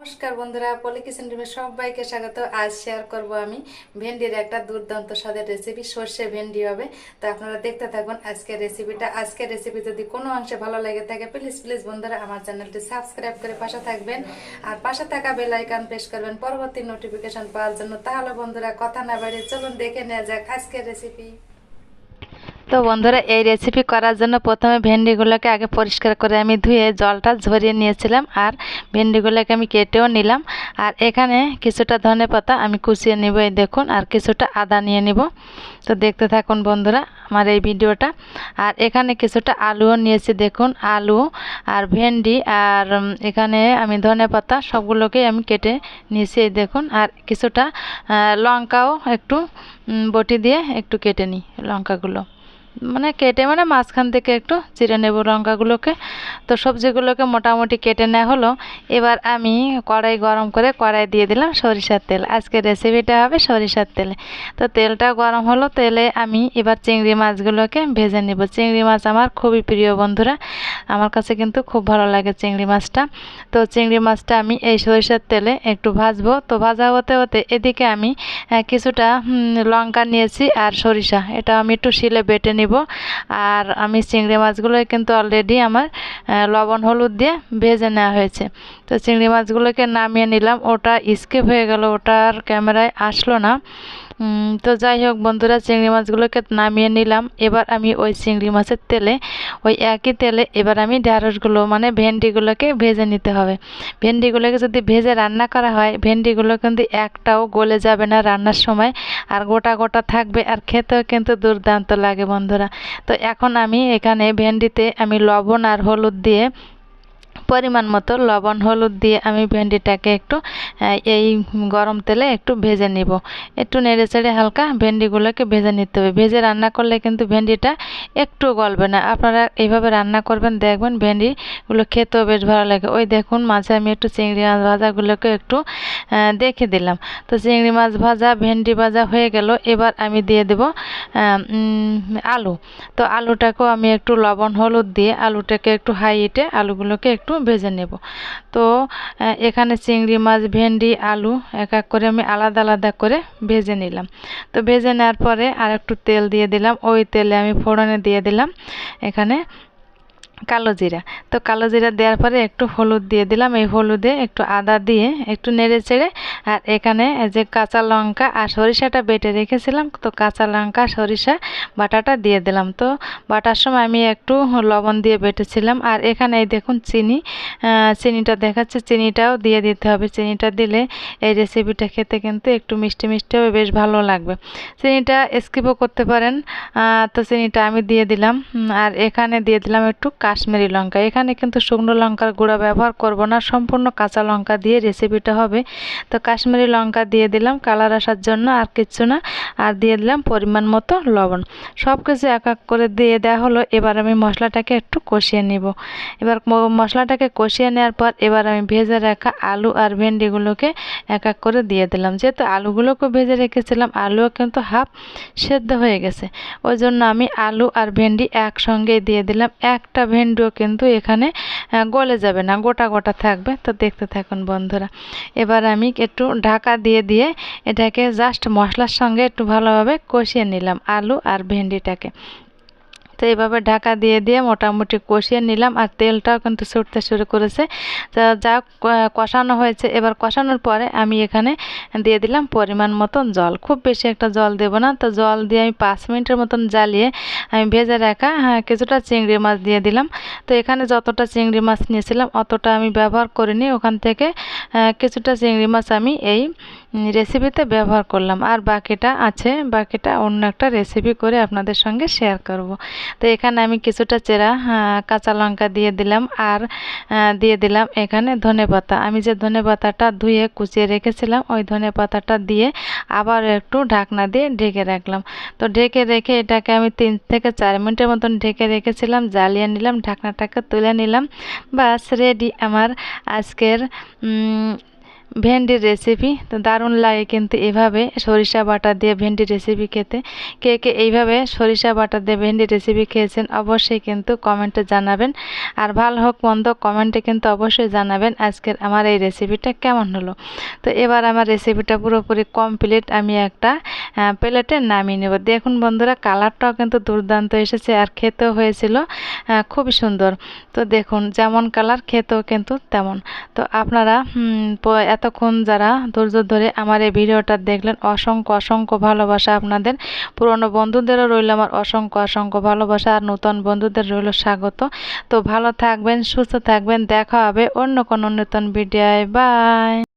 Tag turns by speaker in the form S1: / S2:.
S1: নমস্কার বন্ধুরা পলি কিচেন রুমে সবাইকে স্বাগত। আজ শেয়ার করব আমি ভেন্ডির একটা দুর্দান্ত স্বাদের রেসিপি সর্ষে ভেন্ডি হবে। তো আপনারা দেখতে থাকুন আজকের রেসিপিটা আজকের রেসিপি যদি কোনো অংশে ভালো লেগে থাকে প্লিজ প্লিজ বন্ধুরা আমার চ্যানেলটি সাবস্ক্রাইব করে পাশে থাকবেন। আর পাশে থাকা বেল আইকন প্রেস করবেন পরবর্তী নোটিফিকেশন পাওয়ার জন্য। তাহলে বন্ধুরা কথা না বাড়িয়ে চলুন দেখে নেওয়া যাক আজকের রেসিপি তো বন্ধুরা, এই রেসিপি করার জন্য প্রথমে ভেন্ডিগুলোকে আগে পরিষ্কার করে আমি ধুয়ে জলটা ঝরিয়ে নিয়েছিলাম আর ভেন্ডিগুলোকে আমি কেটেও নিলাম। আর এখানে কিছুটা ধনে পাতা আমি কুচিয়ে নিব, এই দেখুন, আর কিছুটা আদা নিয়ে নিব। তো দেখতে থাকুন বন্ধুরা আমার এই ভিডিওটা। আর এখানে কিছুটা আলুও নিয়েছি, দেখুন, আলু আর ভেন্ডি আর এখানে আমি ধনে পাতা সবগুলোকেই আমি কেটে নিয়েছি, এই দেখুন। আর কিছুটা লঙ্কাও একটু বটি দিয়ে একটু কেটে নিই লঙ্কাগুলো। মানে কেটে মানে মাঝখান থেকে একটু চিড়ে নেব লঙ্কাগুলোকে। তো সবজিগুলোকে মোটামুটি কেটে নেওয়া হলো। এবার আমি কড়াই গরম করে কড়াই দিয়ে দিলাম সরিষার তেল। আজকে রেসিপিটা হবে সরিষার তেলে। তো তেলটা গরম হলো, তেলে আমি এবার চিংড়ি মাছগুলোকে ভেজে নেব। চিংড়ি মাছ আমার খুবই প্রিয় বন্ধুরা। আমার কাছে কিন্তু খুব ভালো লাগে চিংড়ি মাছটা। তো চিংড়ি মাছটা আমি এই সরিষার তেলে একটু ভাজবো। তো ভাজা হতে হতে এদিকে আমি কিছুটা লঙ্কা নিয়েছি আর সরিষা। এটা আমি একটু শিলে বেটে নিব। আর আমি চিংড়ি মাছগুলো কিন্তু অলরেডি আমার লবণ, হলুদ দিয়ে ভেজে নেওয়া হয়েছে। তো চিংড়ি মাছগুলোকে নামিয়ে নিলাম। ওটা স্কেপ হয়ে গেল। ওটার ক্যামেরায় আসলো না। তো যাই হোক বন্ধুরা, চিংড়ি মাছগুলোকে নামিয়ে নিলাম। এবার আমি ওই চিংড়ি মাছের তেলে, ওই একই তেলে এবার আমি ঢ্যাঁড়সগুলো মানে ভেন্ডিগুলোকে ভেজে নিতে হবে। ভেন্ডিগুলোকে যদি ভেজে রান্না করা হয়, ভেন্ডিগুলো কিন্তু একটাও গলে যাবে না রান্নার সময়, আর গোটা গোটা থাকবে, আর খেতেও কিন্তু দুর্দান্ত লাগে বন্ধুরা। তো এখন আমি এখানে ভেন্ডিতে আমি লবণ আর হলুদ দিয়ে পরিমাণ মতো লবণ, হলুদ দিয়ে আমি ভেন্ডিটাকে একটু এই গরম তেলে একটু ভেজে নিব। একটু নেড়ে চেড়ে হালকা ভেন্ডিগুলোকে ভেজে নিতে হবে। ভেজে রান্না করলে কিন্তু ভেন্ডিটা একটু গলবে না। আপনারা এইভাবে রান্না করবেন, দেখবেন ভেন্ডিগুলো খেতেও বেশ ভালো লাগে। ওই দেখুন, মাঝে আমি একটু চিংড়ি মাছ ভাজাগুলোকে একটু দেখে দিলাম। তো চিংড়ি মাছ ভাজা, ভেন্ডি ভাজা হয়ে গেল। এবার আমি দিয়ে দেব আলু। তো আলুটাকেও আমি একটু লবণ, হলুদ দিয়ে আলুটাকে একটু হাই হিটে আলুগুলোকে একটু ভেজে নেব। তো এখানে চিংড়ি, মাছ, ভেন্ডি, আলু এক এক করে আমি আলাদা আলাদা করে ভেজে নিলাম। তো, ভেজে নেওয়ার পরে আর একটু তেল দিয়ে দিলাম। ওই তেলে আমি ফোড়নে দিয়ে দিলাম। এখানে কালো জিরা। তো কালো জিরা দেওয়ার পরে একটু হলুদ দিয়ে দিলাম। এই হলুদে একটু আদা দিয়ে একটু নেড়ে চেড়ে আর এখানে যে কাঁচা লঙ্কা আর সরিষাটা বেটে রেখেছিলাম। তো কাঁচা লঙ্কা, সরিষা বাটাটা দিয়ে দিলাম। তো বাটার সময় আমি একটু লবণ দিয়ে বেটেছিলাম। আর এখানে এই দেখুন চিনি চিনিটা দেখাচ্ছে। চিনিটাও দিয়ে দিতে হবে। চিনিটা দিলে এই রেসিপিটা খেতে কিন্তু একটু মিষ্টি মিষ্টি হবে, বেশ ভালো লাগবে। চিনিটা স্কিপও করতে পারেন। তো চিনিটা আমি দিয়ে দিলাম। আর এখানে দিয়ে দিলাম একটু কাশ্মীরি লঙ্কা। এখানে কিন্তু শুকনো লঙ্কার গুঁড়া ব্যবহার করব না, সম্পূর্ণ কাঁচা লঙ্কা দিয়ে রেসিপিটা হবে। তো কাশ্মীরি লঙ্কা দিয়ে দিলাম কালার আসার জন্য আর কিচ্ছু না। আর দিয়ে দিলাম পরিমাণ মতো লবণ। সব কিছু এক এক করে দিয়ে দেওয়া হলো, এবার আমি মশলাটাকে একটু কষিয়ে নিব। এবার মশলাটাকে কষিয়ে নেওয়ার পর এবার আমি ভেজে রাখা আলু আর ভেন্ডিগুলোকে এক এক করে দিয়ে দিলাম। যেহেতু আলুগুলোকে ভেজে রেখেছিলাম, আলুও কিন্তু হাফ সেদ্ধ হয়ে গেছে। ওই জন্য আমি আলু আর ভেন্ডি একসঙ্গে দিয়ে দিলাম। একটা ভেন্ডিও কিন্তু এখানে গলে যাবে না, গোটা গোটা থাকবে। তো দেখতে থাকুন বন্ধুরা। এবার আমি একটু ঢাকা দিয়ে দিয়ে এটাকে জাস্ট মশলার সঙ্গে একটু ভালোভাবে কষিয়ে নিলাম আলু আর ভেন্ডিটাকে। তো এইভাবে ঢাকা দিয়ে দিয়ে মোটামুটি কষিয়ে নিলাম আর তেলটাও কিন্তু ছুটতে শুরু করেছে। তো যা কষানো হয়েছে এবার কষানোর পরে আমি এখানে দিয়ে দিলাম পরিমাণ মতন জল। খুব বেশি একটা জল দেব না তো জল দিয়ে আমি পাঁচ মিনিটের মতন জ্বালিয়ে আমি ভেজে রাখা হ্যাঁ, কিছুটা চিংড়ি মাছ দিয়ে দিলাম। তো এখানে যতটা চিংড়ি মাছ নিয়েছিলাম অতটা আমি ব্যবহার করিনি। ওখান থেকে কিছুটা চিংড়ি মাছ আমি এই রেসিপিতে ব্যবহার করলাম। আর বাকিটা আছে, বাকিটা অন্য একটা রেসিপি করে আপনাদের সঙ্গে শেয়ার করব। তো এখানে আমি কিছুটা চেরা কাঁচা লঙ্কা দিয়ে দিলাম আর দিয়ে দিলাম এখানে ধনে পাতা। আমি যে ধনে পাতাটা ধুয়ে কুচিয়ে রেখেছিলাম, ওই ধনে পাতাটা দিয়ে আবার একটু ঢাকনা দিয়ে ঢেকে রাখলাম। তো ঢেকে রেখে এটাকে আমি তিন থেকে চার মিনিটের মতন ঢেকে রেখেছিলাম, জ্বালিয়ে নিলাম, ঢাকনাটাকে তুলে নিলাম। বাস রেডি আমার আজকের ভেন্ডির রেসিপি তো দারুণ লাগে কিন্তু এভাবে সরিষা বাটা দিয়ে ভেন্ডির রেসিপি খেতে। কে কে এইভাবে সরিষা বাটা দিয়ে ভেন্ডির রেসিপি খেয়েছেন অবশ্যই কিন্তু কমেন্টে জানাবেন। আর ভালো হোক মন্দ কমেন্টে কিন্তু অবশ্যই জানাবেন আজকের আমার এই রেসিপিটা কেমন হলো। তো এবার আমার রেসিপিটা পুরোপুরি কমপ্লিট আমি একটা প্লেটে নামিয়ে নেব। দেখুন বন্ধুরা কালারটাও কিন্তু দুর্দান্ত এসেছে আর খেতেও হয়েছিল আহ, খুবই সুন্দর। তো দেখুন যেমন কালার খেতেও কিন্তু তেমন। তো আপনারা এতক্ষণ যারা ধৈর্য ধরে আমার এই ভিডিওটা দেখলেন অসংখ্য অসংখ্য ভালোবাসা আপনাদের। পুরনো বন্ধুদেরও রইল আমার অসংখ্য অসংখ্য ভালোবাসা আর নতুন বন্ধুদের রইল স্বাগত। তো ভালো থাকবেন সুস্থ থাকবেন দেখা হবে অন্য কোনো নতুন ভিডিওয়। বাই!